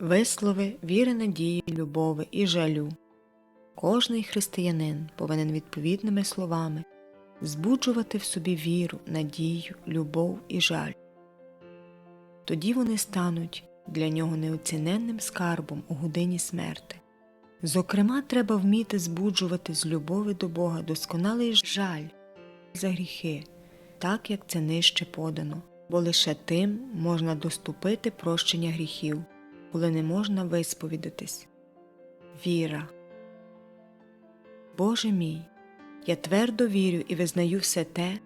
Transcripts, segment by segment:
Вислови віри, надії, любові і жалю. Кожний християнин повинен відповідними словами збуджувати в собі віру, надію, любов і жаль. Тоді вони стануть для нього неоціненним скарбом у годині смерти. Зокрема, треба вміти збуджувати з любові до Бога досконалий жаль за гріхи, так як це нижче подано, бо лише тим можна доступити прощення гріхів, коли не можна висповідатись. Віра. Боже мій, я твердо вірю і визнаю все те,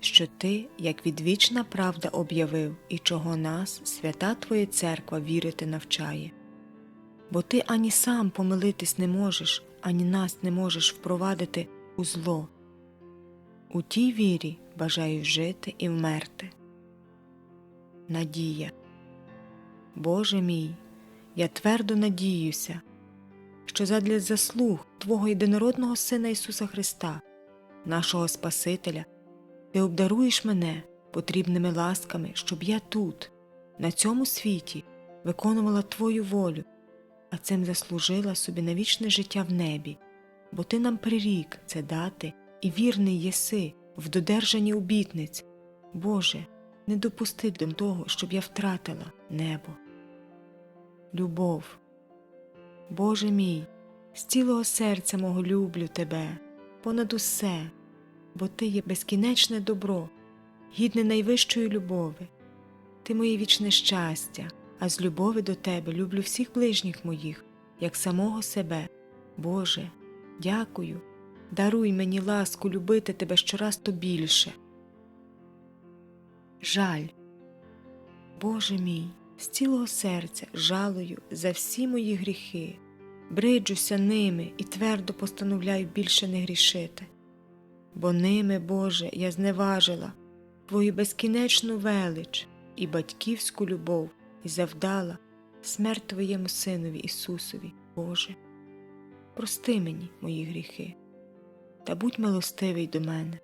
що Ти, як відвічна правда, об'явив, і чого нас, свята Твоя церква, вірити навчає. Бо ти ані сам помилитись не можеш, ані нас не можеш впровадити у зло. У тій вірі бажаю жити і вмерти. Надія. Боже мій, я твердо надіюся, що задля заслуг Твого єдинородного Сина Ісуса Христа, нашого Спасителя, Ти обдаруєш мене потрібними ласками, щоб я тут, на цьому світі, виконувала Твою волю, а цим заслужила собі на вічне життя в небі, бо Ти нам прирік це дати, і вірний єси в додержанні обітниць. Боже, не допусти до того, щоб я втратила небо. Любов. Боже мій, з цілого серця мого люблю Тебе, понад усе, бо Ти є безкінечне добро, гідне найвищої любові. Ти моє вічне щастя, а з любові до Тебе люблю всіх ближніх моїх, як самого себе. Боже, дякую, даруй мені ласку любити Тебе щораз то більше. Жаль. Боже мій, з цілого серця жалую за всі мої гріхи, бриджуся ними і твердо постановляю більше не грішити. Бо ними, Боже, я зневажила Твою безкінечну велич і батьківську любов і завдала смерть Твоєму Синові Ісусові, Боже. Прости мені мої гріхи, та будь милостивий до мене.